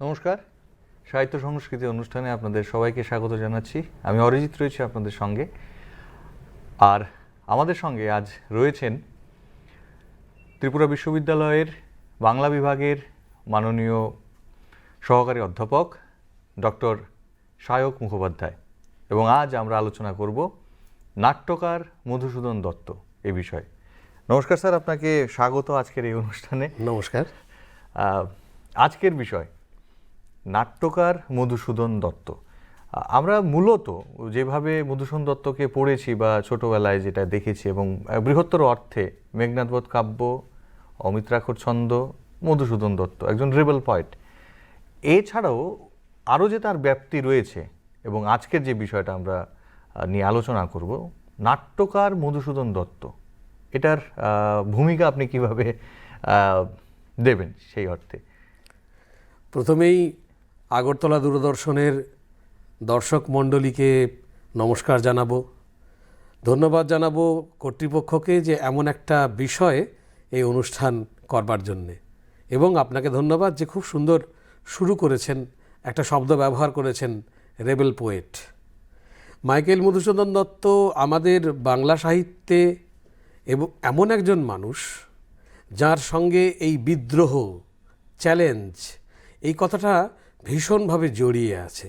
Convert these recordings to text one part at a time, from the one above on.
নমস্কার। সাহিত্য সংস্কৃতি অনুষ্ঠানে আপনাদের সবাইকে স্বাগত জানাচ্ছি। আমি অরিজিৎ রয়েছি আপনাদের সঙ্গে। আর আমাদের সঙ্গে আজ রয়েছেন ত্রিপুরা বিশ্ববিদ্যালয়ের বাংলা বিভাগের মাননীয় সহকারী অধ্যাপক ডক্টর সায়ক মুখোপাধ্যায়। এবং আজ আমরা আলোচনা করব নাট্যকার মধুসূদন দত্ত এ বিষয়ে। নমস্কার স্যার আপনাকে স্বাগত আজকের এই অনুষ্ঠানে। নমস্কার। আজকের বিষয় নাট্যকার মধুসূদন দত্ত। আমরা মূলত যেভাবে মধুসূদন দত্তকে পড়েছি বা ছোটবেলায় যেটা দেখেছি এবং বৃহত্তর অর্থে মেঘনাথবধ কাব্য অমিত্রাক্ষর ছন্দ, মধুসূদন দত্ত, একজন রেবেল পয়েট এছাড়াও আরও যে তার ব্যাপ্তি রয়েছে এবং আজকের যে বিষয়টা আমরা নিয়ে আলোচনা করব, নাট্যকার মধুসূদন দত্ত। এটার ভূমিকা আপনি কীভাবে দেবেন সেই অর্থে? প্রথমেই আগরতলা দূরদর্শনের দর্শক মণ্ডলীকে নমস্কার জানাব। ধন্যবাদ জানাব কর্তৃপক্ষকে যে এমন একটা বিষয়ে এই অনুষ্ঠান করবার জন্যে। এবং আপনাকে ধন্যবাদ যে খুব সুন্দর শুরু করেছেন, একটা শব্দ ব্যবহার করেছেন rebel poet. Michael Madhusudan Dutt আমাদের বাংলা সাহিত্যে এবং, এমন একজন মানুষ যার সঙ্গে এই বিদ্রোহ, চ্যালেঞ্জ, এই কথাটা ভীষণভাবে জড়িয়ে আছে।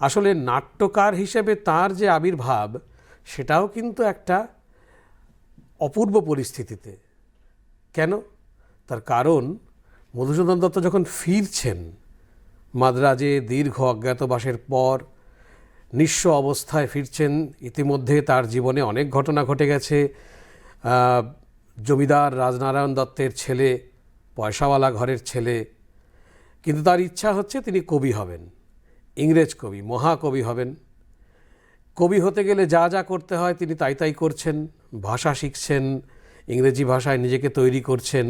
আসলে নাট্যকার হিসেবে তার যে আবির্ভাব, সেটাও কিন্তু একটা অপূর্ব পরিস্থিতিতে। কেন? তার কারণ, মধুসূদন দত্ত যখন ফিরছেন মাদ্রাজে দীর্ঘ অজ্ঞাতবাসের পর, নিঃস্ব অবস্থায় ফিরছেন, ইতিমধ্যে তার জীবনে অনেক ঘটনা ঘটে গেছে। জমিদার রাজনারায়ণ দত্তের ছেলে, পয়সাওয়ালা ঘরের ছেলে কিন্তু তার ইচ্ছা হচ্ছে তিনি কবি হবেন, ইংরেজ কবি, মহাকবি হবেন। কবি হতে গেলে যা যা করতে হয় তিনি তাই তাই করছেন, ভাষা শিখছেন, ইংরেজি ভাষায় নিজেকে তৈরি করছেন।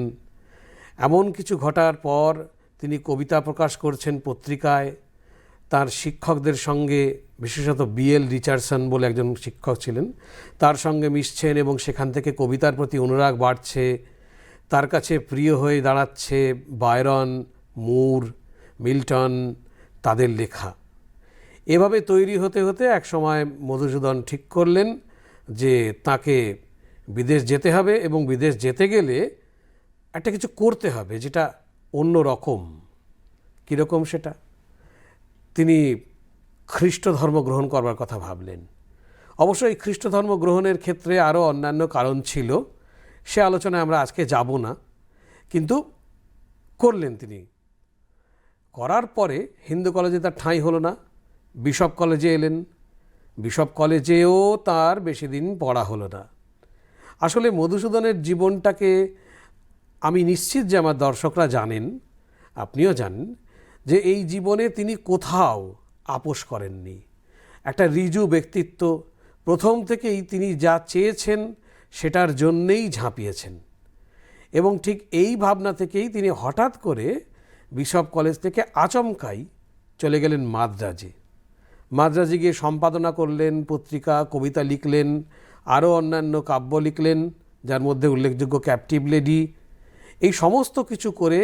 এমন কিছু ঘটার পর তিনি কবিতা প্রকাশ করছেন পত্রিকায়। তার শিক্ষকদের সঙ্গে, বিশেষত বিএল রিচার্ডসন বলে একজন শিক্ষক ছিলেন, তার সঙ্গে মিশছেন এবং সেখান থেকে কবিতার প্রতি অনুরাগ বাড়ছে। তার কাছে প্রিয় হয়ে দাঁড়াচ্ছে বায়রন মুর, মিল্টন, তাদের লেখা। এভাবে তৈরি হতে হতে এক সময় মধুসূদন ঠিক করলেন যে তাকে বিদেশ যেতে হবে এবং বিদেশ যেতে গেলে একটা কিছু করতে হবে যেটা অন্য রকম। কীরকম সেটা? তিনি খ্রিস্ট ধর্ম গ্রহণ করবার কথা ভাবলেন। অবশ্যই খ্রিস্ট ধর্ম গ্রহণের ক্ষেত্রে আরও অন্যান্য কারণ ছিল, সে আলোচনায় আমরা আজকে যাব না, কিন্তু করলেন তিনি। করার পরে হিন্দু কলেজে তার ঠাঁই হলো না। বিশপ কলেজে এলেন। বিশপ কলেজেও তার বেশি দিন পড়া হলো না। আসলে মধুসূদনের জীবনটাকে আমি নিশ্চিত যে আমার দর্শকরা জানেন, আপনিও জানেন, যে এই জীবনে তিনি কোথাও আপোষ করেননি। একটা রিজু ব্যক্তিত্ব, প্রথম থেকেই তিনি যা চেয়েছেন সেটার জন্যেই ঝাঁপিয়েছেন। এবং ঠিক এই ভাবনা থেকেই তিনি হঠাৎ করে বিশপ কলেজ থেকে আচমকাই চলে গেলেন মাদ্রাজে। মাদ্রাজে গিয়ে সম্পাদনা করলেন, পত্রিকা, কবিতা লিখলেন, আরও অন্যান্য কাব্য লিখলেন, যার মধ্যে উল্লেখযোগ্য ক্যাপটিভ লেডি এই সমস্ত কিছু করে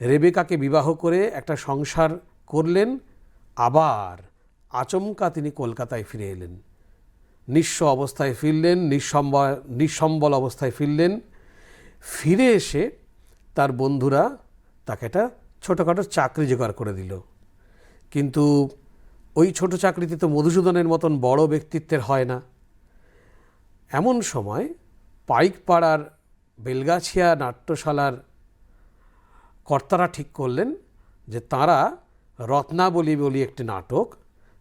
রেবেকাকে বিবাহ করে একটা সংসার করলেন। আবার আচমকা তিনি কলকাতায় ফিরে এলেন। নিঃস্ব অবস্থায় ফিরলেন নিঃসম্বল নিঃসম্বল অবস্থায় ফিরলেন। ফিরে এসে তার বন্ধুরা তাকে একটা ছোটোখাটো চাকরি জোগাড় করে দিল। কিন্তু ওই ছোট চাকরিতে তো মধুসূদনের মতন বড় ব্যক্তিত্বের হয় না। এমন সময় পাইকপাড়ার বেলগাছিয়া নাট্যশালার কর্তারা ঠিক করলেন যে তারা রত্নাবলী বলি একটি নাটক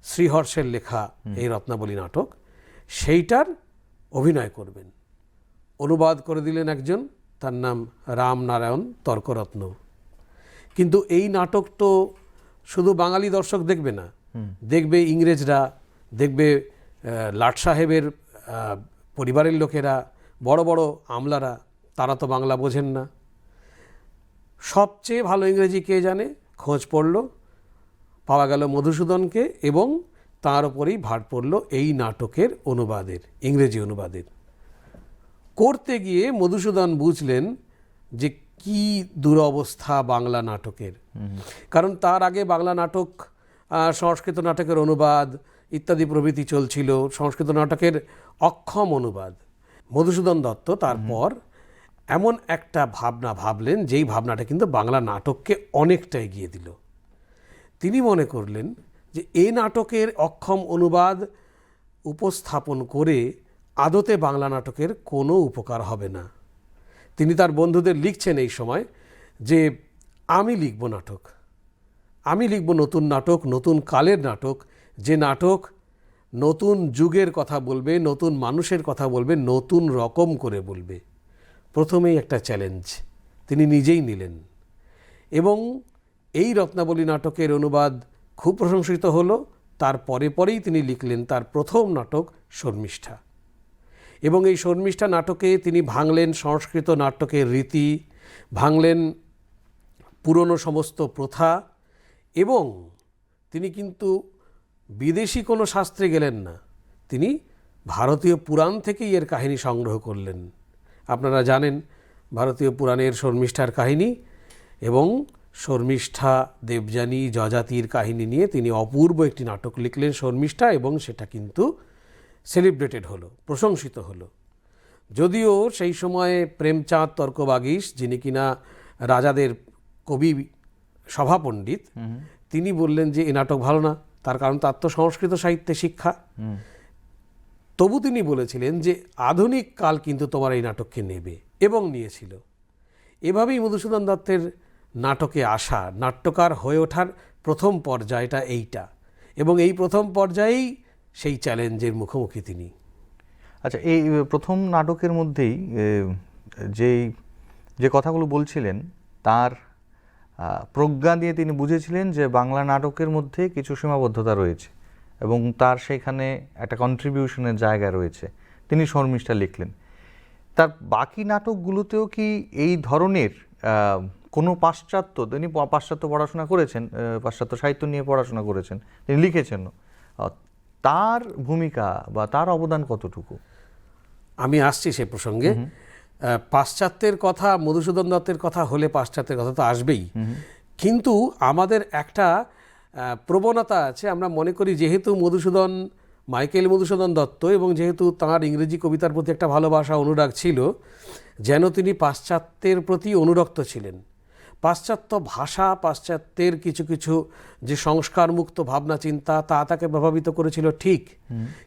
শ্রীহর্ষের লেখা এই রত্নাবলী নাটক সেইটার অভিনয় করবেন। অনুবাদ করে দিলেন একজন তার নাম রামনারায়ণ তর্করত্ন। কিন্তু এই নাটক তো শুধু বাঙালি দর্শক দেখবে না। দেখবে ইংরেজরা দেখবে লাট সাহেবের পরিবারের লোকেরা বড় বড় আমলারা তারা তো বাংলা বোঝেন না। সবচেয়ে ভালো ইংরেজি কে জানে? খোঁজ পড়ল পাওয়া গেল মধুসূদনকে এবং তার উপরেই ভার পড়ল এই নাটকের অনুবাদের ইংরেজি অনুবাদের। করতে গিয়ে মধুসূদন বুঝলেন যে কি দুরবস্থা বাংলা নাটকের? কারণ তার আগে বাংলা নাটক সংস্কৃত নাটকের অনুবাদ ইত্যাদি প্রভৃতি চলছিল, সংস্কৃত নাটকের অক্ষম অনুবাদ। মধুসূদন দত্ত তারপর এমন একটা ভাবনা ভাবলেন, যেই ভাবনাটা কিন্তু বাংলা নাটককে অনেকটা এগিয়ে দিল। তিনি মনে করলেন যে এই নাটকের অক্ষম অনুবাদ উপস্থাপন করে আদতে বাংলা নাটকের কোনো উপকার হবে না। তিনি তার বন্ধুদের লিখছেন এই সময় যে, আমি লিখব নাটক। আমি লিখব নতুন নাটক, নতুন কালের নাটক। যে নাটক নতুন যুগের কথা বলবে, নতুন মানুষের কথা বলবে, নতুন রকম করে বলবে। প্রথমেই একটা চ্যালেঞ্জ তিনি নিজেই নিলেন। এবং এই রত্নাবলী নাটকের অনুবাদ খুব প্রশংসিত হলো। তার পরে পরেই তিনি লিখলেন তার প্রথম নাটক শর্মিষ্ঠা। এবং এই শর্মিষ্ঠা নাটকে তিনি ভাঙলেন সংস্কৃত নাটকের রীতি, ভাঙলেন পুরনো সমস্ত প্রথা এবং তিনি কিন্তু বিদেশি কোনো শাস্ত্রে গেলেন না। তিনি ভারতীয় পুরাণ থেকেই এর কাহিনী সংগ্রহ করলেন। আপনারা জানেন ভারতীয় পুরাণের শর্মিষ্ঠার কাহিনী এবং শর্মিষ্ঠা দেবযানী, যজাতির কাহিনী নিয়ে তিনি অপূর্ব একটি নাটক লিখলেন শর্মিষ্ঠা এবং সেটা কিন্তু সেলিব্রেটেড হলো প্রশংসিত হলো। যদিও সেই সময়ে প্রেমচাঁদ তর্কবাগীশ যিনি কিনা রাজাদের কবি সভাপণ্ডিত তিনি বললেন যে এ নাটক ভালো না তার কারণ তার তো সংস্কৃত সাহিত্যে শিক্ষা। তবু তিনি বলেছিলেন যে আধুনিক কাল কিন্তু তোমার এই নাটককে নেবে এবং নিয়েছিল। এভাবেই মধুসূদন দত্তের নাটকে আসা নাট্যকার হয়ে ওঠার প্রথম পর্যায়টা এইটা। এবং এই প্রথম পর্যায়েই সেই চ্যালেঞ্জের মুখোমুখি তিনি। আচ্ছা এই প্রথম নাটকের মধ্যেই যেই, যে কথাগুলো বলছিলেন, তার প্রজ্ঞা দিয়ে তিনি বুঝেছিলেন যে বাংলা নাটকের মধ্যে কিছু সীমাবদ্ধতা রয়েছে এবং তার সেখানে একটা কন্ট্রিবিউশনের জায়গা রয়েছে। তিনি শর্মিষ্ঠা লিখলেন। তার বাকি নাটকগুলোতেও কি এই ধরনের কোনো পাশ্চাত্য, তিনি পাশ্চাত্য পড়াশোনা করেছেন পাশ্চাত্য সাহিত্য নিয়ে পড়াশোনা করেছেন, তিনি লিখেছেন তার ভূমিকা বা তার অবদান কতটুকু? আমি আসছি সে প্রসঙ্গে। পাশ্চাত্যের কথা মধুসূদন দত্তের কথা হলে পাশ্চাত্যের কথা তো আসবেই। কিন্তু আমাদের একটা প্রবণতা আছে আমরা মনে করি যেহেতু মধুসূদন মাইকেল মধুসূদন দত্ত এবং যেহেতু তাঁর ইংরেজি কবিতার প্রতি একটা ভালোবাসা অনুরাগ ছিল যেন তিনি পাশ্চাত্যের প্রতি অনুরক্ত ছিলেন। পাশ্চাত্য ভাষা পাশ্চাত্যের কিছু কিছু যে সংস্কারমুক্ত ভাবনা চিন্তা তা তাকে প্রভাবিত করেছিল ঠিক।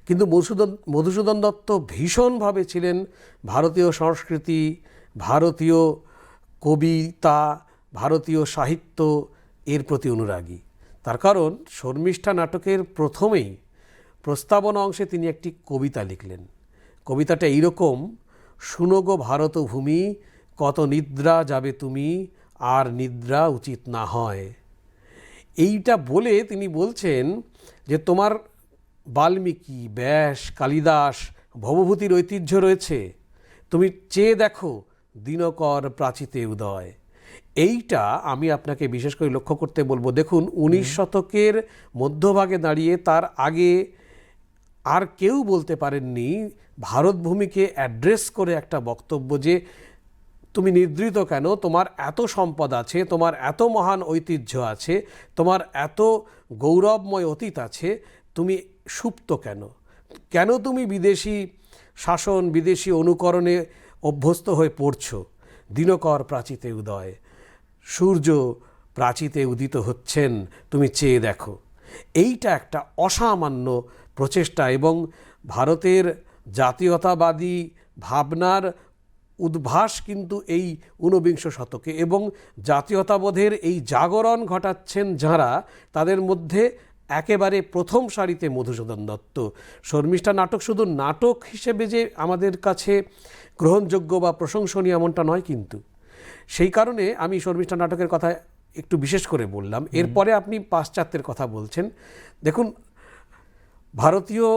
কিন্তু মধুসূদন মধুসূদন দত্ত ভীষণভাবে ছিলেন ভারতীয় সংস্কৃতি ভারতীয় কবিতা ভারতীয় সাহিত্য এর প্রতি অনুরাগী। তার কারণ শর্মিষ্ঠা নাটকের প্রথমেই প্রস্তাবনা অংশে তিনি একটি কবিতা লিখলেন। কবিতাটা এইরকম শুনগো ভারত ভূমি কত নিদ্রা যাবে তুমি আর নিদ্রা উচিত না হয়। এইটা বলে তিনি বলছেন যে তোমার বাল্মীকি ব্যাস কালিদাস ভবভূতির ঐতিহ্য রয়েছে। তুমি চেয়ে দেখো দিনকর প্রাচীতে উদয়। এইটা আমি আপনাকে বিশেষ করে লক্ষ্য করতে বলব। দেখুন উনিশ শতকের মধ্যভাগে দাঁড়িয়ে তার আগে আর কেউ বলতে পারেননি ভারতভূমিকে অ্যাড্রেস করে একটা বক্তব্য যে তুমি নিদ্রিত কেন? তোমার এত সম্পদ আছে, তোমার এত মহান ঐতিহ্য আছে, তোমার এত গৌরবময় অতীত আছে, তুমি সুপ্ত কেন? কেন তুমি বিদেশি শাসন, বিদেশি অনুকরণে অভ্যস্ত হয়ে পড়ছো? দিনকর প্রাচীতে উদয়, সূর্য প্রাচীতে উদিত হচ্ছেন, তুমি চেয়ে দেখো। এইটা একটা অসামান্য প্রচেষ্টা এবং ভারতের জাতীয়তাবাদী ভাবনার উদ্ভাস কিন্তু এই ঊনবিংশ শতকে এবং জাতীয়তাবোধের এই জাগরণ ঘটাচ্ছেন যাঁরা তাদের মধ্যে একেবারে প্রথম সারিতে মধুসূদন দত্ত। শর্মিষ্ঠা নাটক শুধু নাটক হিসেবে যে আমাদের কাছে গ্রহণযোগ্য বা প্রশংসনীয় এমনটা নয় কিন্তু। সেই কারণে আমি শর্মিষ্ঠা নাটকের কথা একটু বিশেষ করে বললাম। এরপরে আপনি পাশ্চাত্যের কথা বলছেন। দেখুন ভারতীয়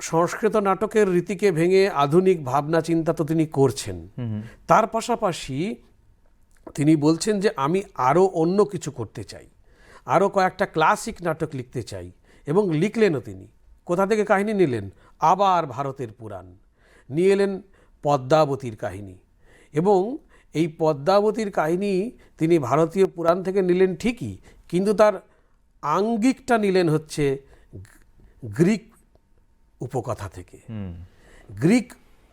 সংস্কৃত নাটকের রীতিকে ভেঙে আধুনিক ভাবনা চিন্তা তো তিনি করছেন। তার পাশাপাশি তিনি বলছেন যে আমি আরও অন্য কিছু করতে চাই। আরও কয়েকটা ক্লাসিক নাটক লিখতে চাই। এবং লিখলেনও তিনি। কোথা থেকে কাহিনী নিলেন? আবার ভারতের পুরাণ। নিয়ে এলেন পদ্মাবতীর কাহিনী। এবং এই পদ্মাবতীর কাহিনী তিনি ভারতীয় পুরাণ থেকে নিলেন ঠিকই কিন্তু তার আঙ্গিকটা নিলেন হচ্ছে গ্রিক উপকথা থেকে। গ্রিক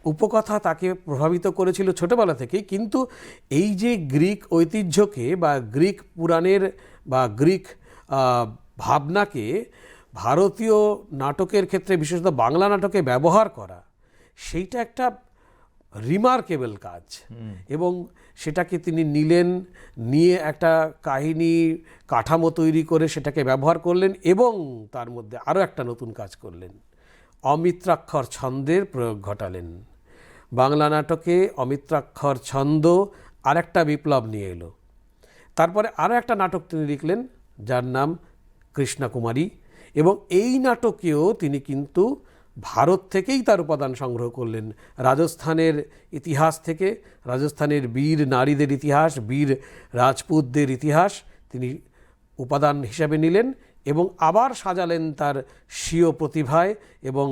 উপকথা তাকে প্রভাবিত করেছিল ছোটবেলা থেকেই কিন্তু এই যে গ্রিক ঐতিহ্যকে বা গ্রিক পুরাণের বা গ্রিক ভাবনাকে ভারতীয় নাটকের ক্ষেত্রে বিশেষত বাংলা নাটকে ব্যবহার করা সেইটা একটা রিমার্কেবল কাজ। এবং সেটাকে তিনি নিলেন নিয়ে একটা কাহিনী কাঠামো তৈরি করে সেটাকে ব্যবহার করলেন এবং তার মধ্যে আরও একটা নতুন কাজ করলেন। অমিত্রাক্ষর ছন্দের প্রয়োগ ঘটালেন। বাংলা নাটকে অমিত্রাক্ষর ছন্দ আরেকটা বিপ্লব নিয়ে এলো। তারপরে আরও একটা নাটক তিনি লিখলেন, যার নাম কৃষ্ণকুমারী এবং এই নাটকেও তিনি কিন্তু ভারত থেকেই তার উপাদান সংগ্রহ করলেন। রাজস্থানের ইতিহাস থেকে, রাজস্থানের বীর নারীদের ইতিহাস, বীর রাজপুতদের ইতিহাস তিনি উপাদান হিসাবে নিলেন। এবং আবার সাজালেন তার স্বীয় প্রতিভায় এবং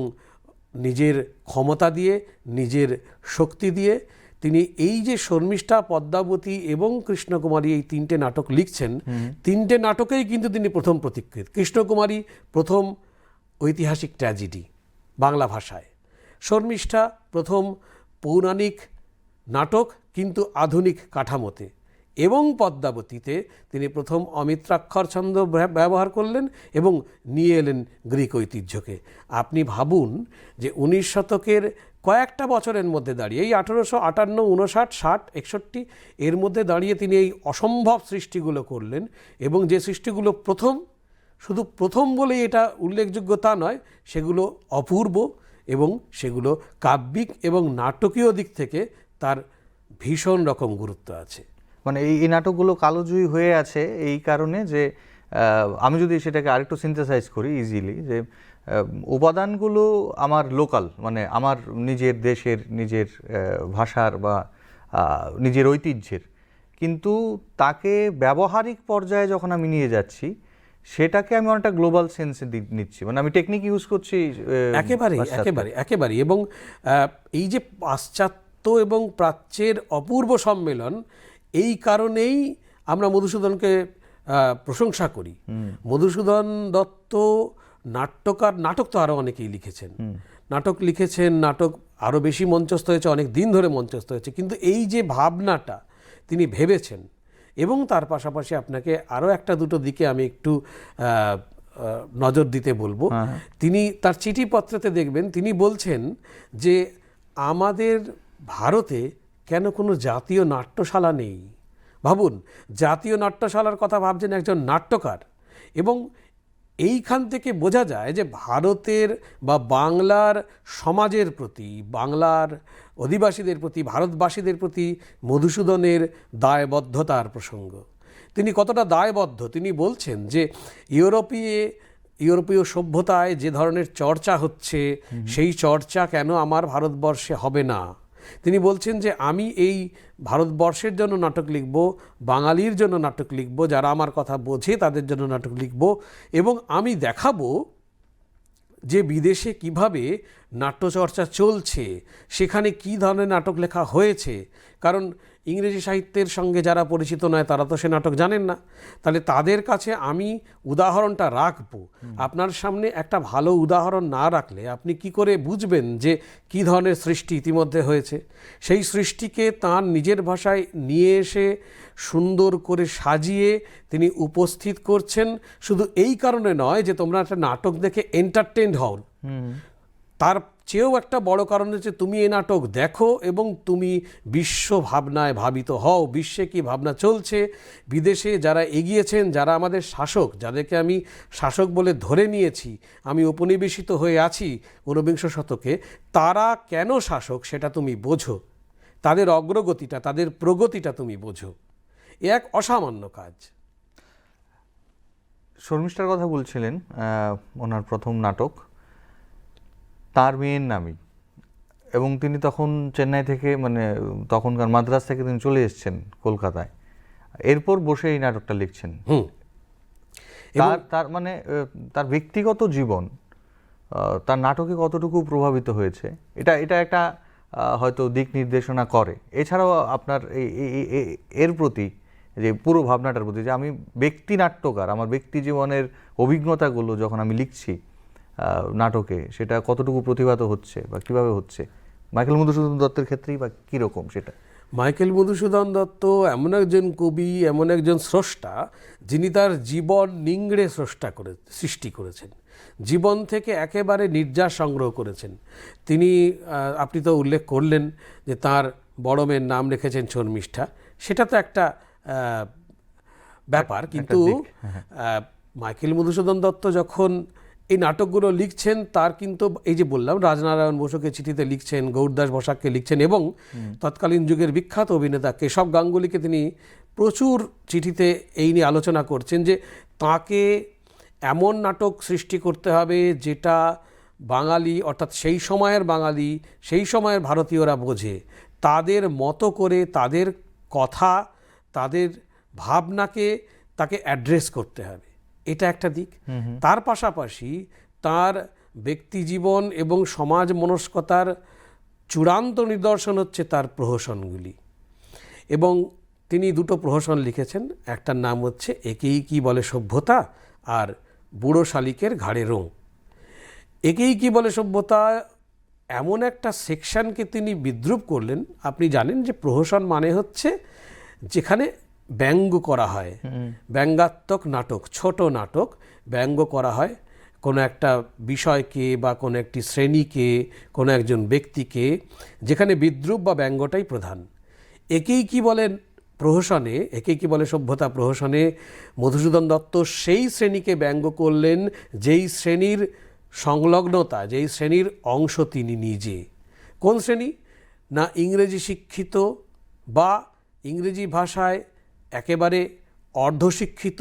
নিজের ক্ষমতা দিয়ে নিজের শক্তি দিয়ে। তিনি এই যে শর্মিষ্ঠা পদ্মাবতী এবং কৃষ্ণকুমারী এই তিনটে নাটক লিখছেন তিনটে নাটকেই কিন্তু তিনি প্রথম প্রতিকৃত। কৃষ্ণকুমারী প্রথম ঐতিহাসিক ট্র্যাজেডি বাংলা ভাষায়। শর্মিষ্ঠা প্রথম পৌরাণিক নাটক কিন্তু আধুনিক কাঠামোতে। এবং পদ্মাবতীতে তিনি প্রথম অমিত্রাক্ষর ছন্দ ব্যব- ব্যবহার করলেন এবং নিয়ে এলেন গ্রিক ঐতিহ্যকে। আপনি ভাবুন যে উনিশ শতকের কয়েকটা বছরের মধ্যে দাঁড়িয়ে, এই আঠেরোশো আটান্ন, উনষাট, ষাট, একষট্টি, এর মধ্যে দাঁড়িয়ে তিনি এই অসম্ভব সৃষ্টিগুলো করলেন এবং যে সৃষ্টিগুলো প্রথম, শুধু প্রথম বলেই এটা উল্লেখযোগ্য তা নয়, সেগুলো অপূর্ব এবং সেগুলো কাব্যিক এবং নাটকীয় দিক থেকে তার ভীষণ রকম গুরুত্ব আছে। মানে এই এই নাটকগুলো কালোজয়ী হয়ে আছে এই কারণে যে আমি যদি সেটাকে আরেকটু সিনথেসাইজ করি ইজিলি যে উপাদানগুলো আমার লোকাল মানে আমার নিজের দেশের নিজের ভাষার বা নিজের ঐতিহ্যের। কিন্তু তাকে ব্যবহারিক পর্যায়ে যখন আমি নিয়ে যাচ্ছি সেটাকে আমি অনেকটা গ্লোবাল সেন্সে নিচ্ছি। মানে আমি টেকনিক ইউজ করছি একেবারে একেবারে একেবারে এবং এই যে পাশ্চাত্য এবং প্রাচ্যের অপূর্ব সম্মেলন এই কারণেই আমরা মধুসূদনকে প্রশংসা করি। মধুসূদন দত্ত নাট্যকার নাটক তো আরও অনেকেই লিখেছেন। নাটক লিখেছেন নাটক আরও বেশি মঞ্চস্থ হয়েছে অনেক দিন ধরে মঞ্চস্থ হয়েছে। কিন্তু এই যে ভাবনাটা তিনি ভেবেছেন এবং তার পাশাপাশি আপনাকে আরও একটা দুটো দিকে আমি একটু নজর দিতে বলব। তিনি তার চিঠিপত্রতে দেখবেন তিনি বলছেন যে আমাদের ভারতে কেন কোনো জাতীয় নাট্যশালা নেই? ভাবুন জাতীয় নাট্যশালার কথা ভাবছেন একজন নাট্যকার এবং এইখান থেকে বোঝা যায় যে ভারতের বা বাংলার সমাজের প্রতি বাংলার অধিবাসীদের প্রতি ভারতবাসীদের প্রতি মধুসূদনের দায়বদ্ধতার প্রসঙ্গ। তিনি কতটা দায়বদ্ধ? তিনি বলছেন যে ইউরোপীয় ইউরোপীয় সভ্যতায় যে ধরনের চর্চা হচ্ছে সেই চর্চা কেন আমার ভারতবর্ষে হবে না? তিনি বলছেন যে আমি এই ভারতবর্ষের জন্য নাটক লিখব, বাঙালির জন্য নাটক লিখব, যারা আমার কথা বোঝে তাদের জন্য নাটক লিখব এবং আমি দেখাবো যে বিদেশে কীভাবে নাট্যচর্চা চলছে, সেখানে কি ধরনের নাটক লেখা হয়েছে। কারণ ইংরেজি সাহিত্যের সঙ্গে যারা পরিচিত নয় তারা তো সে নাটক জানেন না। তাহলে তাদের কাছে আমি উদাহরণটা রাখব। আপনার সামনে একটা ভালো উদাহরণ না রাখলে আপনি কি করে বুঝবেন যে কি ধরনের সৃষ্টি ইতিমধ্যে হয়েছে? সেই সৃষ্টিকে তার নিজের ভাষায় নিয়ে এসে সুন্দর করে সাজিয়ে তিনি উপস্থিত করছেন। শুধু এই কারণে নয় যে তোমরা একটা নাটক দেখে এন্টারটেনড হও। তার চেয়েও একটা বড় কারণ হচ্ছে তুমি এ নাটক দেখো এবং তুমি বিশ্ব ভাবনায় ভাবিত হও, বিশ্বে কি ভাবনা চলছে, বিদেশে যারা এগিয়েছেন, যারা আমাদের শাসক, যাদেরকে আমি শাসক বলে ধরে নিয়েছি, আমি উপনিবেশিত হয়ে আছি ঊনবিংশ শতকে, তারা কেন শাসক সেটা তুমি বোঝো। তাদের অগ্রগতিটা, তাদের প্রগতিটা তুমি বোঝো। এ এক অসামান্য কাজ। শর্মিষ্ঠার কথা বলছিলেন ওনার প্রথম নাটক। তার মেয়ের নামই। এবং তিনি তখন চেন্নাই থেকে মানে তখনকার মাদ্রাস থেকে তিনি চলে এসছেন কলকাতায়। এরপর বসে এই নাটকটা লিখছেন। তার তার মানে তার ব্যক্তিগত জীবন তার নাটকে কতটুকু প্রভাবিত হয়েছে এটা এটা একটা হয়তো দিক নির্দেশনা করে। এছাড়াও আপনার এর প্রতি যে পুরো ভাবনাটার প্রতি যে আমি ব্যক্তি নাট্যকার আমার ব্যক্তি জীবনের অভিজ্ঞতাগুলো যখন আমি লিখছি নাটকে সেটা কতটুকু প্রতিভাত হচ্ছে বা কীভাবে হচ্ছে? মাইকেল মধুসূদন দত্তের ক্ষেত্রেই বা কীরকম সেটা? মাইকেল মধুসূদন দত্ত এমন একজন কবি এমন একজন স্রষ্টা যিনি তার জীবন নিংড়ে স্রষ্টা করে সৃষ্টি করেছেন। জীবন থেকে একেবারে নির্যাস সংগ্রহ করেছেন। তিনি আপনি তো উল্লেখ করলেন যে তার বড় মেয়ের নাম রেখেছেন শর্মিষ্ঠা। সেটা তো একটা ব্যাপার কিন্তু মাইকেল মধুসূদন দত্ত যখন এই নাটকগুলো লিখছেন তার কিন্তু এই যে বললাম রাজনারায়ণ বসুকে চিঠিতে লিখছেন গৌরদাস বসাককে লিখছেন এবং তৎকালীন যুগের বিখ্যাত অভিনেতা কেশব গাঙ্গুলিকে তিনি প্রচুর চিঠিতে এই নিয়ে আলোচনা করছেন যে তাকে এমন নাটক সৃষ্টি করতে হবে যেটা বাঙালি অর্থাৎ সেই সময়ের বাঙালি সেই সময়ের ভারতীয়রা বোঝে। তাদের মতো করে তাদের কথা তাদের ভাবনাকে তাকে অ্যাড্রেস করতে হবে। এটা একটা দিক। তার পাশাপাশি তার ব্যক্তিজীবন এবং সমাজ মনস্কতার চূড়ান্ত নিদর্শন হচ্ছে তার প্রহসনগুলি। এবং তিনি দুটো প্রহসন লিখেছেন একটার নাম হচ্ছে একেই কি বলে সভ্যতা আর বুড়ো শালিকের ঘাড়ে রোঁ। একেই কি বলে সভ্যতা? এমন একটা সেকশনকে তিনি বিদ্রুপ করলেন। আপনি জানেন যে প্রহসন মানে হচ্ছে যেখানে ব্যঙ্গ করা হয়। ব্যঙ্গাত্মক নাটক ছোট নাটক ব্যঙ্গ করা হয়। কোনো একটা বিষয়কে বা কোনো একটি শ্রেণীকে কোনো একজন ব্যক্তিকে যেখানে বিদ্রুপ বা ব্যঙ্গটাই প্রধান। একেই কি বলেন প্রহসনে একেই কি বলে সভ্যতা প্রহসনে মধুসূদন দত্ত সেই শ্রেণীকে ব্যঙ্গ করলেন যেই শ্রেণির সংলগ্নতা যেই শ্রেণির অংশ তিনি নিজে। কোন শ্রেণি? না ইংরেজি শিক্ষিত বা ইংরেজি ভাষায় একেবারে অর্ধশিক্ষিত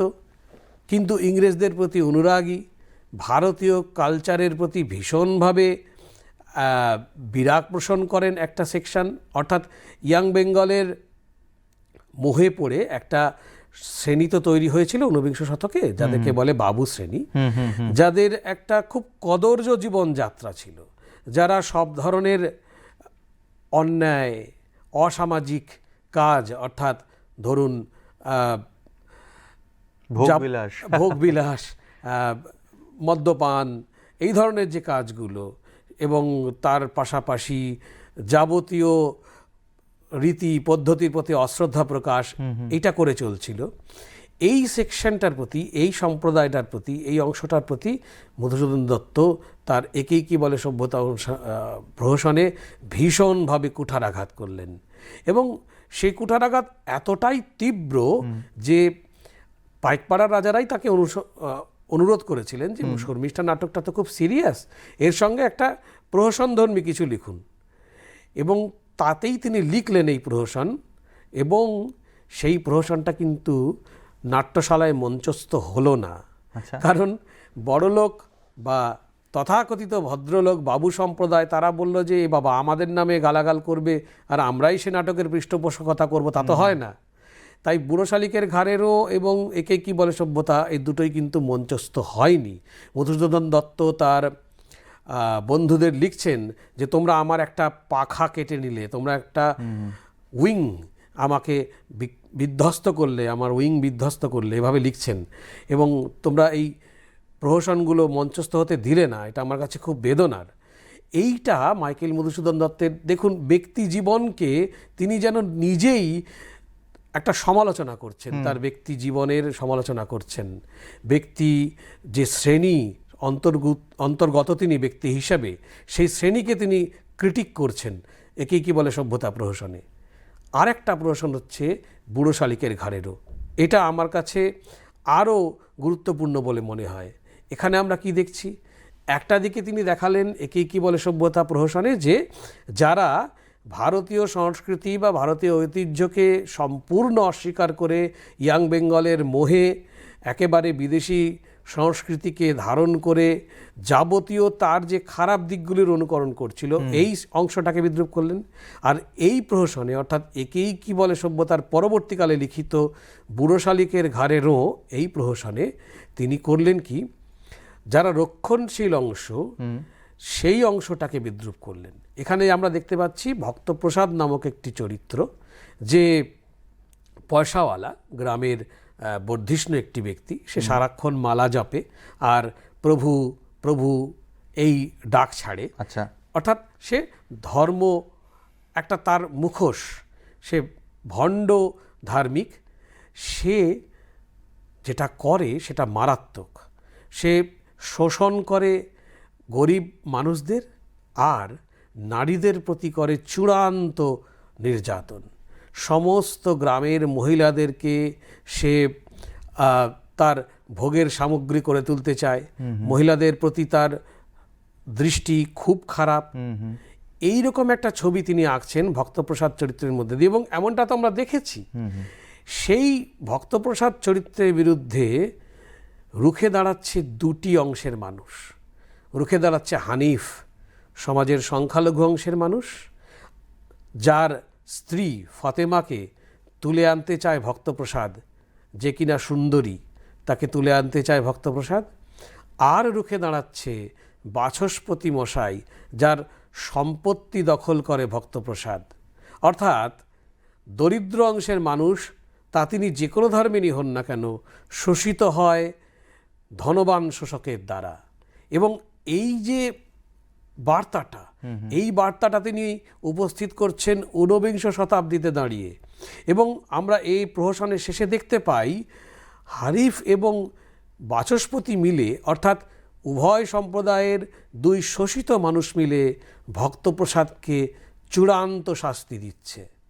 কিন্তু ইংরেজদের প্রতি অনুরাগী ভারতীয় কালচারের প্রতি ভীষণভাবে বিরাগ পোষণ করেন একটা সেকশন অর্থাৎ ইয়াং বেঙ্গলের মোহে পড়ে একটা শ্রেণি তো তৈরি হয়েছিল ঊনবিংশ শতকে যাদেরকে বলে বাবু শ্রেণি যাদের একটা খুব কদর্য জীবনযাত্রা ছিল যারা সব ধরনের অন্যায় অসামাজিক কাজ অর্থাৎ ধরুন ভোগবিলাস ভোগবিলাস মদ্যপান এই ধরনের যে কাজগুলো এবং তার পাশাপাশি যাবতীয় রীতি পদ্ধতির প্রতি অশ্রদ্ধা প্রকাশ এটা করে চলছিল। এই সেকশনটার প্রতি এই সম্প্রদায়টার প্রতি এই অংশটার প্রতি মধুসূদন দত্ত তার একেই কি বলে সভ্যতা প্রহসনে ভীষণভাবে কুঠারাঘাত করলেন। এবং সেই কুঠারাঘাত এতটাই তীব্র যে পাইকপাড়ার রাজারাই তাকে অনুরোধ করেছিলেন যে শর্মিষ্ঠা নাটকটা তো খুব সিরিয়াস। এর সঙ্গে একটা প্রহসনধর্মী কিছু লিখুন। এবং তাতেই তিনি লিখলেন এই প্রহসন এবং সেই প্রহসনটা কিন্তু নাট্যশালায় মঞ্চস্থ হলো না। আচ্ছা। কারণ বড়লোক বা তথাকথিত ভদ্রলোক বাবু সম্প্রদায় তারা বলল যে "এ বাবা আমাদের নামে গালাগাল করবে আর আমরাই সে নাটকের পৃষ্ঠপোষকতা করব তা তো হয় না। তাই বুড়ো শালিকের ঘাড়েরও এবং একে কি বলে সভ্যতা এই দুটোই কিন্তু মঞ্চস্থ হয়নি। মধুসূদন দত্ত তার বন্ধুদের লিখছেন যে তোমরা আমার একটা পাখা কেটে নিলে তোমরা একটা উইং আমাকে বিধ্বস্ত করলে আমার উইং বিধ্বস্ত করলে এভাবে লিখছেন। এবং তোমরা এই প্রহসনগুলো মঞ্চস্থ হতে দিলে না এটা আমার কাছে খুব বেদনার। এইটা মাইকেল মধুসূদন দত্তের দেখুন ব্যক্তি জীবনকে তিনি যেন নিজেই একটা সমালোচনা করছেন তার ব্যক্তি জীবনের সমালোচনা করছেন। ব্যক্তি যে শ্রেণি অন্তর্গত অন্তর্গত তিনি ব্যক্তি হিসাবে সেই শ্রেণীকে তিনি ক্রিটিক করছেন। একেই কি বলে সভ্যতা প্রহসনে? আরেকটা প্রহসন হচ্ছে বুড়ো শালিকের ঘাড়েরও। এটা আমার কাছে আরও গুরুত্বপূর্ণ বলে মনে হয়। এখানে আমরা কি দেখছি? একটা দিকে তিনি দেখালেন একেই কি বলে সভ্যতা প্রহসনে যে যারা ভারতীয় সংস্কৃতি বা ভারতীয় ঐতিহ্যকে সম্পূর্ণ অস্বীকার করে ইয়াং বেঙ্গলের মোহে একেবারে বিদেশি সংস্কৃতিকে ধারণ করে যাবতীয় তার যে খারাপ দিকগুলির অনুকরণ করছিল এই অংশটাকে বিদ্রুপ করলেন। আর এই প্রহসনে অর্থাৎ একেই কি বলে সভ্যতার পরবর্তীকালে লিখিত বুড়ো শালিকের ঘাড়ে রো এই প্রহসনে তিনি করলেন কি? যারা রক্ষণশীল অংশ সেই অংশটাকে বিদ্রুপ করলেন। এখানে আমরা দেখতে পাচ্ছি ভক্তপ্রসাদ নামক একটি চরিত্র যে পয়সাওয়ালা গ্রামের বর্ধিষ্ণু একটি ব্যক্তি। সে সারাক্ষণ মালা জপে আর প্রভু প্রভু এই ডাক ছাড়ে। আচ্ছা। অর্থাৎ সে ধর্ম একটা তার মুখোশ সে ভণ্ড ধার্মিক। সে যেটা করে সেটা মারাত্মক। সে শোষণ করে গরিব মানুষদের আর নারীদের প্রতি করে চূড়ান্ত নির্যাতন। সমস্ত গ্রামের মহিলাদেরকে সে তার ভোগের সামগ্রী করে তুলতে চায়। মহিলাদের প্রতি তার দৃষ্টি খুব খারাপ। এই রকম একটা ছবি তিনি আঁকছেন ভক্তপ্রসাদ চরিত্রের মধ্যে দিয়ে এবং এমনটা তো আমরা দেখেছি। সেই ভক্তপ্রসাদ চরিত্রের বিরুদ্ধে রুখে দাঁড়াচ্ছে দুটি অংশের মানুষ। রুখে দাঁড়াচ্ছে হানিফ সমাজের সংখ্যালঘু অংশের মানুষ, যার স্ত্রী ফতেমাকে তুলে আনতে চায় ভক্তপ্রসাদ, যে কিনা সুন্দরী তাকে তুলে আনতে চায় ভক্তপ্রসাদ। আর রুখে দাঁড়াচ্ছে বাচস্পতি মশাই, যার সম্পত্তি দখল করে ভক্তপ্রসাদ। অর্থাৎ দরিদ্র অংশের মানুষ, তা তিনি যে কোনো ধর্মেরই হন না কেন, শোষিত হয় ধনবান শোষকের দ্বারা। এবং এই যে বার্তাটা এই বার্তাটা তিনি উপস্থিত করছেন ঊনবিংশ শতাব্দীতে দাঁড়িয়ে। এবং আমরা এই প্রহসনের শেষে দেখতে পাই হারিফ এবং বাচস্পতি মিলে অর্থাৎ উভয় সম্প্রদায়ের দুই শোষিত মানুষ মিলে ভক্তপ্রসাদকে চূড়ান্ত শাস্তি দিচ্ছে।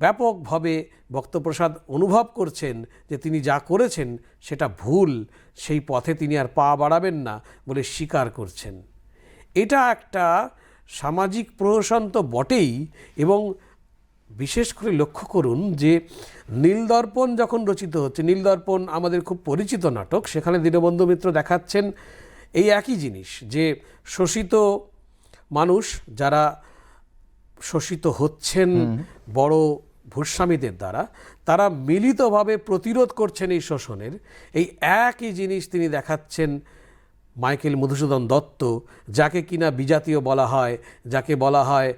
ব্যাপকভাবে ভক্তপ্রসাদ অনুভব করছেন যে তিনি যা করেছেন সেটা ভুল সেই পথে তিনি আর পা বাড়াবেন না বলে স্বীকার করছেন। এটা একটা সামাজিক প্রহসন তো বটেই এবং বিশেষ করে লক্ষ্য করুন যে নীলদর্পণ যখন রচিত হচ্ছে নীলদর্পণ আমাদের খুব পরিচিত নাটক সেখানে দীনবন্ধু মিত্র দেখাচ্ছেন এই একই জিনিস যে শোষিত মানুষ যারা শোষিত হচ্ছেন বড় ভূস্বামীদের দ্বারা তারা মিলিতভাবে প্রতিরোধ করছেন এই শোষণের। এই একই জিনিস তিনি দেখাচ্ছেন মাইকেল মধুসূদন দত্ত যাকে কিনা বিজাতীয় বলা হয় যাকে বলা হয়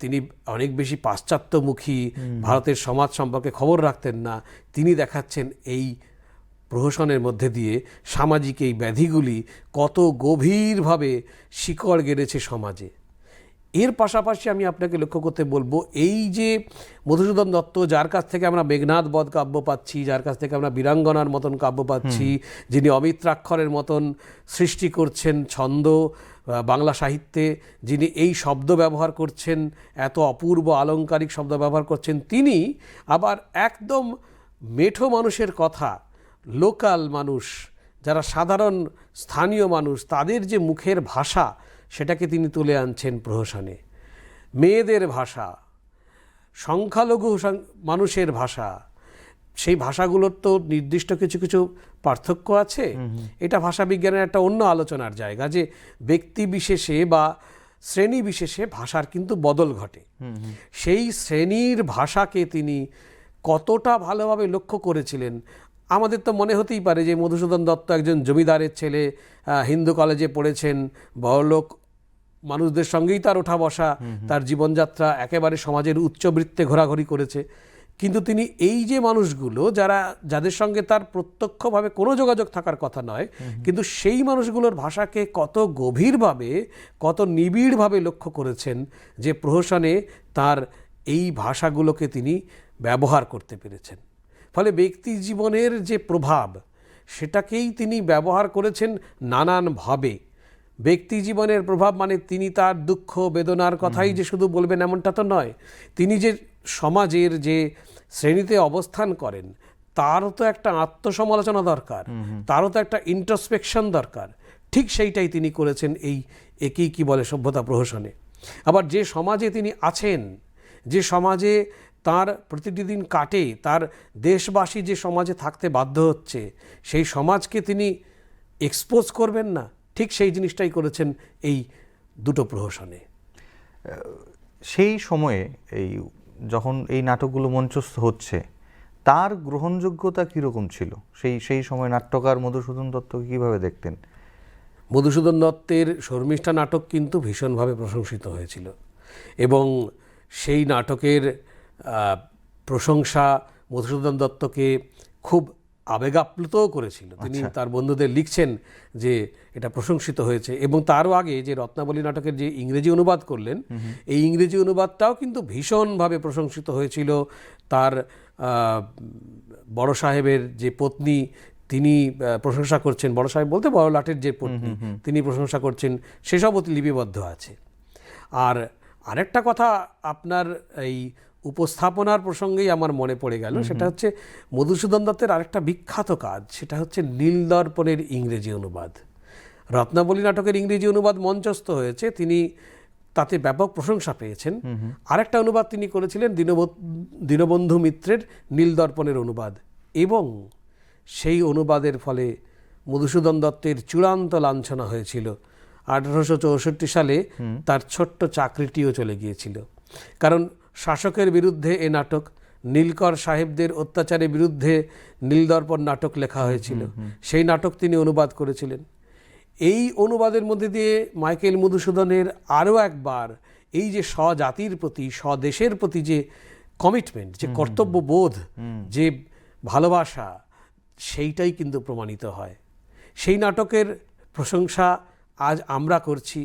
তিনি অনেক বেশি পাশ্চাত্যমুখী ভারতের সমাজ সম্পর্কে খবর রাখতেন না। তিনি দেখাচ্ছেন এই প্রহসনের মধ্যে দিয়ে সামাজিক এই ব্যাধিগুলি কত গভীরভাবে শিকড় গেড়েছে সমাজে। এর পাশাপাশি আমি আপনাকে লক্ষ্য করতে বলব এই যে মধুসূদন দত্ত যার কাছ থেকে আমরা মেঘনাথ বধ কাব্য পাচ্ছি যার কাছ থেকে আমরা বীরাঙ্গনার মতন কাব্য পাচ্ছি যিনি অমিত্রাক্ষরের মতন সৃষ্টি করছেন ছন্দ বাংলা সাহিত্যে যিনি এই শব্দ ব্যবহার করছেন এত অপূর্ব আলংকারিক শব্দ ব্যবহার করছেন তিনি আবার একদম মেঠো মানুষের কথা লোকাল মানুষ যারা সাধারণ স্থানীয় মানুষ তাদের যে মুখের ভাষা সেটাকে তিনি তুলে আনছেন প্রহসনে। মেয়েদের ভাষা সংখ্যালঘু মানুষের ভাষা সেই ভাষাগুলোর তো নির্দিষ্ট কিছু কিছু পার্থক্য আছে। এটা ভাষা বিজ্ঞানের একটা অন্য আলোচনার জায়গা যে ব্যক্তি বিশেষে বা শ্রেণি বিশেষে ভাষার কিন্তু বদল ঘটে। সেই শ্রেণির ভাষাকে তিনি কতটা ভালোভাবে লক্ষ্য করেছিলেন আমাদের তো মনে হতেই পারে যে মধুসূদন দত্ত একজন জমিদারের ছেলে হিন্দু কলেজে পড়েছেন বড়লোক মানুষদের সঙ্গেই তার ওঠা বসা তার জীবনযাত্রা একেবারে সমাজের উচ্চবৃত্তে ঘোরাঘুরি করেছে। কিন্তু তিনি এই যে মানুষগুলো যারা যাদের সঙ্গে তার প্রত্যক্ষভাবে কোনো যোগাযোগ থাকার কথা নয় কিন্তু সেই মানুষগুলোর ভাষাকে কত গভীরভাবে কত নিবিড়ভাবে লক্ষ্য করেছেন যে প্রহসনে তার এই ভাষাগুলোকে তিনি ব্যবহার করতে পেরেছেন। ফলে ব্যক্তি জীবনের যে প্রভাব সেটাকেই তিনি ব্যবহার করেছেন নানানভাবে। ব্যক্তি জীবনের প্রভাব মানে তিনি তার দুঃখ বেদনার কথাই যে শুধু বলবেন এমনটা তো নয় তিনি যে সমাজের যে শ্রেণীতে অবস্থান করেন তারও তো একটা আত্মসমালোচনা দরকার তারও তো একটা ইন্ট্রোস্পেকশন দরকার। ঠিক সেইটাই তিনি করেছেন এই একই কি বলে সভ্যতা প্রহসনে। আবার যে সমাজে তিনি আছেন যে সমাজে তার প্রতিটি দিন কাটে তার দেশবাসী যে সমাজে থাকতে বাধ্য হচ্ছে সেই সমাজকে তিনি এক্সপোজ করবেন না। ঠিক সেই জিনিসটাই করেছেন এই দুটো প্রহসনে। সেই সময়ে এই যখন এই নাটকগুলো মঞ্চস্থ হচ্ছে তার গ্রহণযোগ্যতা কীরকম ছিল? সেই সেই সময় নাট্যকার মধুসূদন দত্ত কীভাবে দেখতেন? মধুসূদন দত্তের শর্মিষ্ঠা নাটক কিন্তু ভীষণভাবে প্রশংসিত হয়েছিল। এবং সেই নাটকের প্রশংসা মধুসূদন দত্তকে খুব আবেগাপ্লুতও করেছিল। তিনি তার বন্ধুদের লিখছেন যে এটা প্রশংসিত হয়েছে এবং তারও আগে যে রত্নাবলী নাটকের যে ইংরেজি অনুবাদ করলেন এই ইংরেজি অনুবাদটাও কিন্তু ভীষণভাবে প্রশংসিত হয়েছিল। তার বড় সাহেবের যে পত্নী তিনি প্রশংসা করছেন বড় সাহেব বলতে বড় লাটের যে পত্নী তিনি প্রশংসা করছেন সেসব অতি লিপিবদ্ধ আছে। আর আরেকটা কথা আপনার এই উপস্থাপনার প্রসঙ্গেই আমার মনে পড়ে গেল। সেটা হচ্ছে মধুসূদন দত্তের আরেকটা বিখ্যাত কাজ সেটা হচ্ছে নীলদর্পণের ইংরেজি অনুবাদ। রত্নাবলী নাটকের ইংরেজি অনুবাদ মঞ্চস্থ হয়েছে তিনি তাতে ব্যাপক প্রশংসা পেয়েছেন। আরেকটা অনুবাদ তিনি করেছিলেন দীনব- দীনবন্ধু মিত্রের নীলদর্পণের অনুবাদ। এবং সেই অনুবাদের ফলে মধুসূদন দত্তের চূড়ান্ত লাঞ্ছনা হয়েছিল। আঠারোশো চৌষট্টি সালে তার ছোট্ট চাকরিটিও চলে গিয়েছিল। কারণ শাসকের বিরুদ্ধে এ নাটক নীলকর সাহেবদের অত্যাচারের বিরুদ্ধে নীলদর্পণ নাটক লেখা হয়েছিল। সেই নাটক তিনি অনুবাদ করেছিলেন। এই অনুবাদের মধ্যে দিয়ে মাইকেল মধুসূদনের আরও একবার এই যে স্বজাতির প্রতি স্বদেশের প্রতি যে কমিটমেন্ট যে কর্তব্যবোধ যে ভালোবাসা সেইটাই কিন্তু প্রমাণিত হয়। সেই নাটকের প্রশংসা আজ আমরা করছি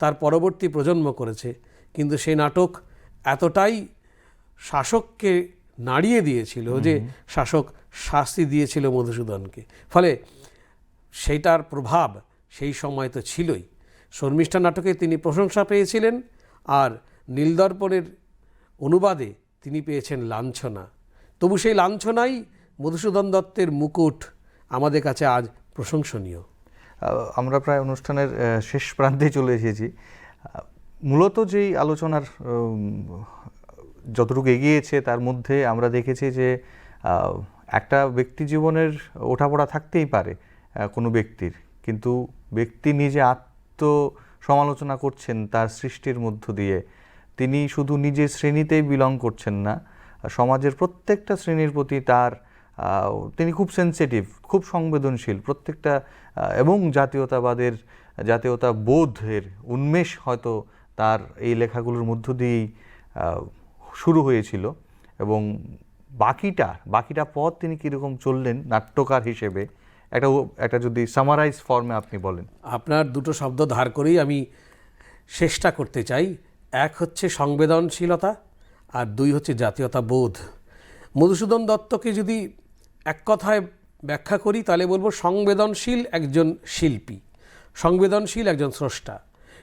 তার পরবর্তী প্রজন্ম করেছে। কিন্তু সেই নাটক এতটাই শাসককে নাড়িয়ে দিয়েছিল যে শাসক শাস্তি দিয়েছিল মধুসূদনকে। ফলে সেইটার প্রভাব সেই সময় তো ছিলই। শর্মিষ্ঠা নাটকে তিনি প্রশংসা পেয়েছিলেন আর নীলদর্পণের অনুবাদে তিনি পেয়েছেন লাঞ্ছনা। তবু সেই লাঞ্ছনাই মধুসূদন দত্তের মুকুট আমাদের কাছে আজ প্রশংসনীয়। আমরা প্রায় অনুষ্ঠানের শেষ প্রান্তে চলে এসেছি। মূলত যেই আলোচনার যতটুকু এগিয়েছে, তার মধ্যে আমরা দেখেছি যে একটা ব্যক্তি জীবনের ওঠাপড়া থাকতেই পারে কোনো ব্যক্তির। কিন্তু ব্যক্তি নিজে আত্ম সমালোচনা করছেন তার সৃষ্টির মধ্য দিয়ে। তিনি শুধু নিজের শ্রেণীতেই বিলং করছেন না, সমাজের প্রত্যেকটা শ্রেণির প্রতি তার তিনি খুব সেনসিটিভ খুব সংবেদনশীল। প্রত্যেকটা এবং জাতীয়তাবাদের জাতীয়তা বোধের উন্মেষ হয়তো তার এই লেখাগুলোর মধ্য দিয়েই শুরু হয়েছিল এবং বাকিটা বাকিটা পথ তিনি কীরকম চললেন নাট্যকার হিসেবে, একটা একটা যদি সামারাইজ ফর্মে আপনি বলেন। আপনার দুটো শব্দ ধার করেই আমি চেষ্টা করতে চাই। এক হচ্ছে সংবেদনশীলতা আর দুই হচ্ছে জাতীয়তা বোধ মধুসূদন দত্তকে যদি এক কথায় ব্যাখ্যা করি, তাহলে বলব সংবেদনশীল একজন শিল্পী, সংবেদনশীল একজন স্রষ্টা।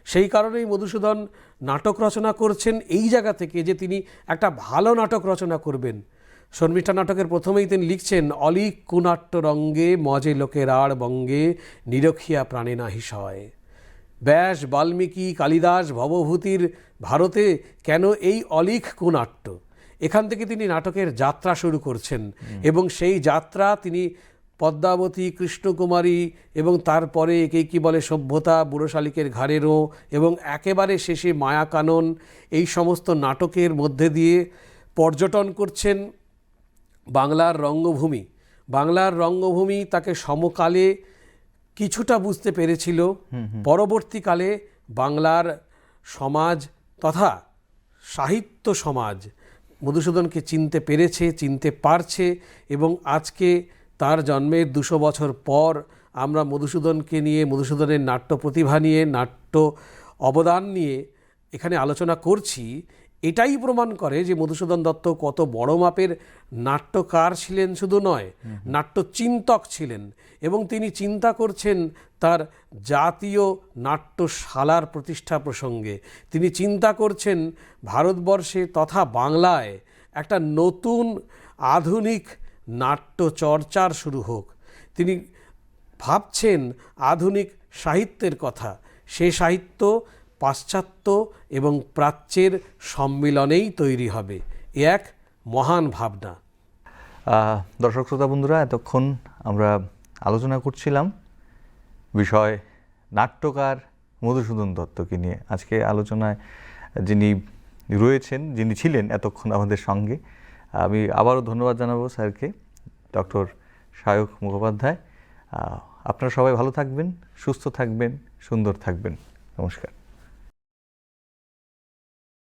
সেই কারণেই মধুসূদন নাটক রচনা করছেন এই জায়গা থেকে যে তিনি একটা ভালো নাটক রচনা করবেন। শর্মিষ্ঠা নাটকের প্রথমেই তিনি লিখছেন অলিক কুনাট্য রঙ্গে মজে লোকের আড় বঙ্গে নিরখিয়া প্রাণে নাহি সয়। ব্যাস বাল্মীকি কালিদাস ভবভূতির ভারতে কেন এই অলিখ কুনাট্য এখান থেকে তিনি নাটকের যাত্রা শুরু করছেন এবং সেই যাত্রা তিনি পদ্মাবতী কৃষ্ণকুমারী এবং তারপরে একে কি বলে সভ্যতা বুড়োশালিকের ঘাড়েরও এবং একেবারে শেষে মায়াকানন এই সমস্ত নাটকের মধ্যে দিয়ে পর্যটন করছেন বাংলার রঙ্গভূমি। বাংলার রঙ্গভূমি তাকে সমকালে কিছুটা বুঝতে পেরেছিল। পরবর্তীকালে বাংলার সমাজ তথা সাহিত্য সমাজ মধুসূদনকে চিনতে পেরেছে চিনতে পারছে এবং আজকে তার জন্মের দুশো বছর পর আমরা মধুসূদনকে নিয়ে মধুসূদনের নাট্য প্রতিভা নিয়ে নাট্য অবদান নিয়ে এখানে আলোচনা করছি। এটাই প্রমাণ করে যে মধুসূদন দত্ত কত বড় মাপের নাট্যকার ছিলেন শুধু নয় নাট্যচিন্তক ছিলেন এবং তিনি চিন্তা করছেন তার জাতীয় নাট্যশালার প্রতিষ্ঠা প্রসঙ্গে। তিনি চিন্তা করছেন ভারতবর্ষে তথা বাংলায় একটা নতুন আধুনিক নাট্য চর্চার শুরু হোক। তিনি ভাবছেন আধুনিক সাহিত্যের কথা। সে সাহিত্য পাশ্চাত্য এবং প্রাচ্যের সম্মিলনেই তৈরি হবে। এ এক মহান ভাবনা। দর্শক শ্রোতা বন্ধুরা, এতক্ষণ আমরা আলোচনা করছিলাম বিষয় নাট্যকার মধুসূদন দত্তকে নিয়ে। আজকে আলোচনায় যিনি রয়েছেন, যিনি ছিলেন এতক্ষণ আমাদের সঙ্গে আমি আবারও ধন্যবাদ জানাব স্যারকে, ডক্টর সায়ক মুখোপাধ্যায়। আপনারা সবাই ভালো থাকবেন, সুস্থ থাকবেন, সুন্দর থাকবেন। নমস্কার।